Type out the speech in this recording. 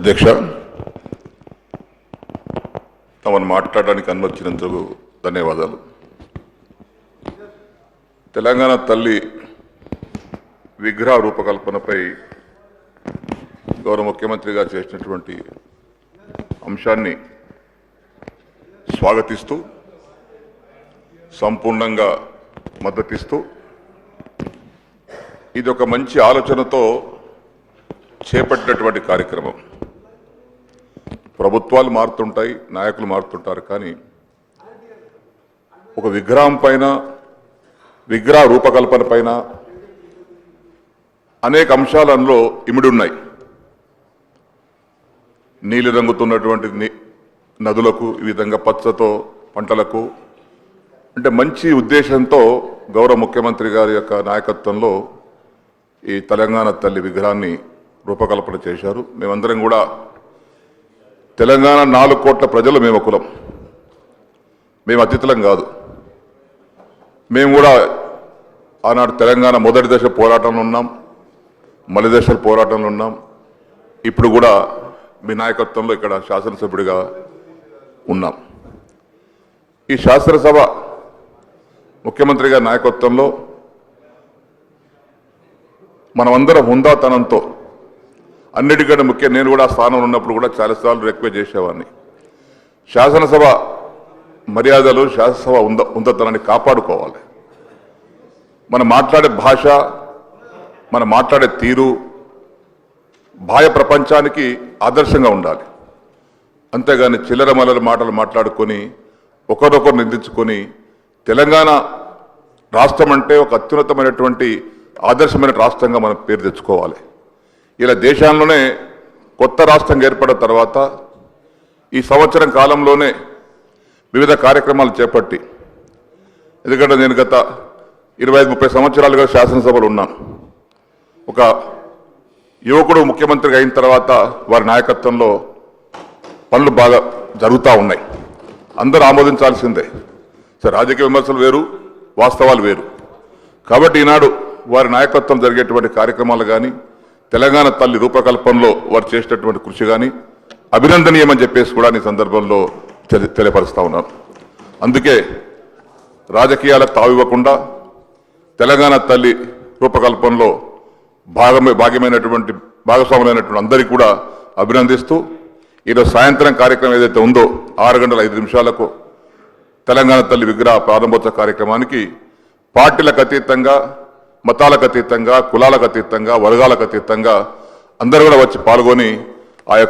అధ్యక్ష తమను మాట్లాడడానికి అనుమతించినందుకు ధన్యవాదాలు. తెలంగాణ తల్లి విగ్రహ రూపకల్పనపై గౌరవ ముఖ్యమంత్రిగా చేసినటువంటి అంశాన్ని స్వాగతిస్తూ సంపూర్ణంగా మద్దతిస్తూ ఇది ఒక మంచి ఆలోచనతో చేపట్టినటువంటి కార్యక్రమం. ప్రభుత్వాలు మారుతుంటాయి నాయకులు మారుతుంటారు. కానీ ఒక విగ్రహం పైన విగ్రహ రూపకల్పన పైన అనేక అంశాలలో ఇమిడున్నాయి ఉన్నాయి. నీలి రంగుతున్నటువంటి నదులకు ఈ విధంగా పచ్చతో పంటలకు అంటే మంచి ఉద్దేశంతో గౌరవ ముఖ్యమంత్రి గారి యొక్క నాయకత్వంలో ఈ తెలంగాణ తల్లి విగ్రహాన్ని రూపకల్పన చేశారు. మేమందరం కూడా తెలంగాణ నాలుగు కోట్ల ప్రజలు మేము కులం. మేము అతిథులం కాదు. మేము కూడా ఆనాడు తెలంగాణ మొదటి దశ పోరాటంలో ఉన్నాం మలి దశల పోరాటంలో ఉన్నాం. ఇప్పుడు కూడా మీ నాయకత్వంలో ఇక్కడ శాసనసభ్యుడిగా ఉన్నాం. ఈ శాసనసభ ముఖ్యమంత్రి గారి నాయకత్వంలో మనమందరం హుందాతనంతో అన్నిటికంటే ముఖ్యం నేను కూడా స్థానంలో ఉన్నప్పుడు కూడా చాలాసార్లు రిక్వెస్ట్ చేసేవాడిని. శాసనసభ మర్యాదలు శాసనసభ ఉంద ఉందతనాన్ని కాపాడుకోవాలి. మనం మాట్లాడే భాష మనం మాట్లాడే తీరు బాహ్య ప్రపంచానికి ఆదర్శంగా ఉండాలి. అంతేగాని చిల్లర మల్లర మాటలు మాట్లాడుకొని ఒకరొకరు నిందించుకొని తెలంగాణ రాష్ట్రం అంటే ఒక అత్యున్నతమైనటువంటి ఆదర్శమైన రాష్ట్రంగా మనం పేరు తెచ్చుకోవాలి. ఇలా దేశంలోనే కొత్త రాష్ట్రం ఏర్పడిన తర్వాత ఈ సంవత్సరం కాలంలోనే వివిధ కార్యక్రమాలు చేపట్టి ఎందుకంటే నేను గత ఇరవై ఐదు ముప్పై సంవత్సరాలుగా శాసనసభలు ఉన్నాను. ఒక యువకుడు ముఖ్యమంత్రి అయిన తర్వాత వారి నాయకత్వంలో పనులు బాగా జరుగుతూ ఉన్నాయి. అందరూ ఆమోదించాల్సిందే. సరే రాజకీయ విమర్శలు వేరు వాస్తవాలు వేరు. కాబట్టి ఈనాడు వారి నాయకత్వం జరిగేటువంటి కార్యక్రమాలు కానీ తెలంగాణ తల్లి రూపకల్పనలో వారు చేసినటువంటి కృషి కానీ అభినందనీయమని చెప్పేసి కూడా ఈ సందర్భంలో తెలియపరుస్తూ ఉన్నారు ఉన్నాను. అందుకే రాజకీయాలకు తావివ్వకుండా తెలంగాణ తల్లి రూపకల్పనలో భాగమే భాగ్యమైనటువంటి భాగస్వాములైనటువంటి అందరికీ కూడా అభినందిస్తూ ఈరోజు సాయంత్రం కార్యక్రమం ఏదైతే ఉందో ఆరు గంటల ఐదు నిమిషాలకు తెలంగాణ తల్లి విగ్రహ ప్రారంభోత్సవ కార్యక్రమానికి పార్టీలకు అతీతంగా మతాలకు అతీతంగా కులాలకు అతీతంగా వర్గాలకు అతీతంగా అందరూ కూడా వచ్చి పాల్గొని ఆ యొక్క